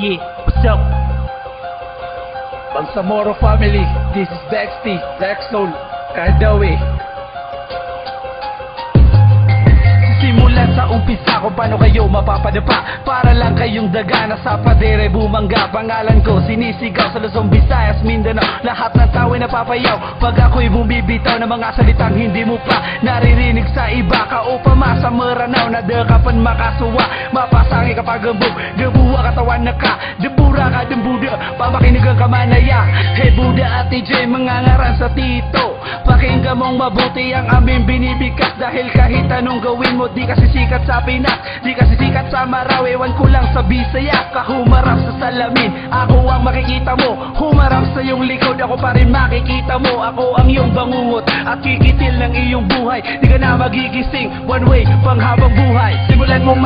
Yeah, what's up? Bangsamoro family, this is Dexty, Dexol, Cardawi. Simulan sa umpisa kung paano kayo mapapadapa? Para lang kayong daga na sa padere bumangga. Pangalan ko sinisigaw sa Luzon, Visayas, Mindanao. Lahat ng tao ay napapayaw. Pag ako'y bumibitaw ng mga salitang hindi mo pa Naririnig sa iba Kaupama sa maranaw na dekapan makasuwa. Mapasangi kapag ambog Debuwa katawan na ka. Debura ka dembuda Pamakinig ang kamanaya. Hey Buddha at TJ mga ngaran sa tito. Pakinggan mong mabuti ang aming binibigas Dahil kahit anong gawin mo Di kasi sikat sa Pinas Di kasi sikat sa Maraw Ewan ko lang sa Bisaya. Kahumarap sa salamin Ako ang makikita mo. Humarap sa iyong likod Ako pa rin makikita mo. Ako ang iyong bangungot At kikitil ng iyong buhay. Di ka na magigising One way panghabang buhay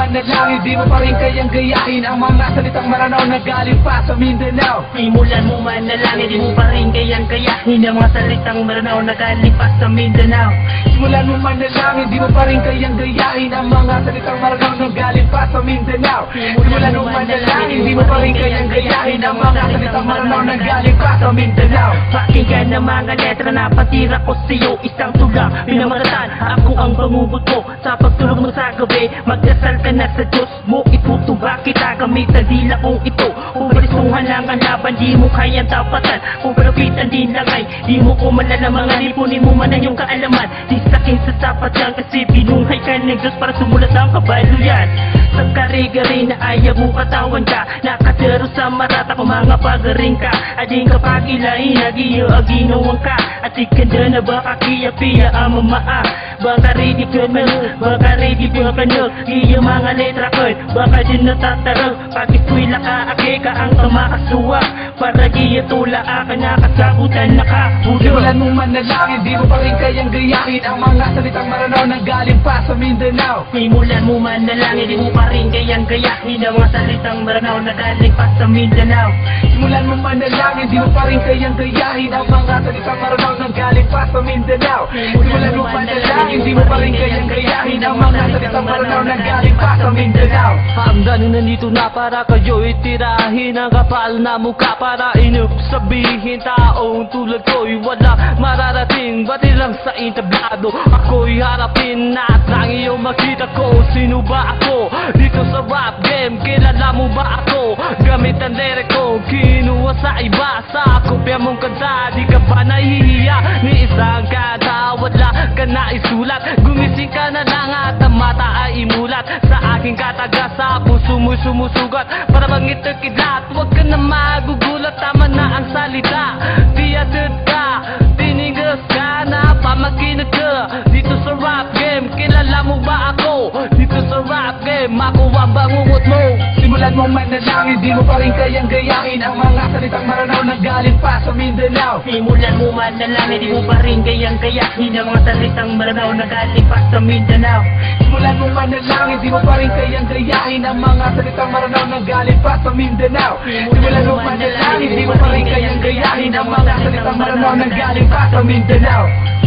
manalangin Di mo pa rin kayang gayahin Ang mga salitang maranaw na galing pa sa Mindanao. Simulan mo man na lang, hindi mo pa rin kayang kayahin ang mga salitang maranaw na kalipas sa Mindanao. Simulan mo manalangin Di mo pa rin kayang gayahin Ang mga salitang maranaw na galing pa sa Mindanao. Simulan mo manalangin Di mo pa rin kayang gayahin Ang mga salitang maranaw na galing pa sa Mindanao. Pakinggan ng mga letra na patira ko sa'yo Isang tulang, pinamagatan Ako ang bangugot mo Sa pagtulog mo sa gabi. Magdasal ka na sa Diyos mo Itutuba kita gamit ang dila kong ito Pupalisuhan lang ang laban Di mo kayang tapatan. Pupalapitan din lang ay Di mo ko malalamangan Ipunin mo man ang iyong kaalaman. Di sakin sa sapat yan Kasi binuhay ka ng Diyos Para sumulat ang kabaluyan Sa kari-gari na ayaw mo katawan ka. Nakatero sa marata kung mga pagaring ka. Ading kapag ilahin Agiyo aginawang ka. At ikanda na baka kiya-piya ang mamaa Baka ready ka na Baka ready ka ka na Iyo mga letra ko Baka din natatarang Pag ito'y lakaake ka ang kamakasuwa Giya tula ka Nakasabutan na ka. Simulan mo manalangin Di mo pa rin kayang gayahin Ang mga salitang maranaw na galing pa sa Mindanao. Simulan mo man na lang, hindi mo pa rin kayang gayahin. Ang mga salitang maranaw na galing pa sa Mindanao. Simulan mo manalangin Di mo pa rin kayang gayahin Ang mga salitang maranaw na galing pa sa Mindanao Simulan mo manalangin Di mo pa rin kayang gayahin Ang mga salitang maranaw na galing pa sa Mindanao Hamdan nandito na para kayo itirahin Ang kapal na mukha para inuk sabihin Taong tulad ko'y wala mararating Ba't lang sa entablado Ako'y harapin na at ang iyong makita ko Sino ba ako? Dito sa rap game Kilala mo ba ako? Gamit ang sa iba Sa kopya mong kanta Di ka ba nahihiya? Ni isang kanta Wala ka na isulat Gumising ka na lang at ang mata ay imulat. Sa aking kataga sa puso mo'y sumusugat. Para bang ito kidlat Huwag ka na magugulat. Tama na ang salita. Tiyatid ka Tinigas ka na Pamakinig ka. Dito sa rap game Kilala mo ba ako? Dito sa rap game ang bangungot mo? Simulan mo manalangin Di mo pa rin kayang gayahin Ang mga salitang maranaw na galing pa sa Mindanao. Simulan mo man na lang, hindi mo pa rin kayang gayahin ang mga salitang maranaw na galing pa sa Mindanao. Simulan mo manalangin Di mo pa rin kayang gayahin Ang mga salitang maranaw na galing pa sa Mindanao. Simulan mo manalangin Di mo pa rin kayang gayahin Ang mga salitang maranaw na galing pa sa Mindanao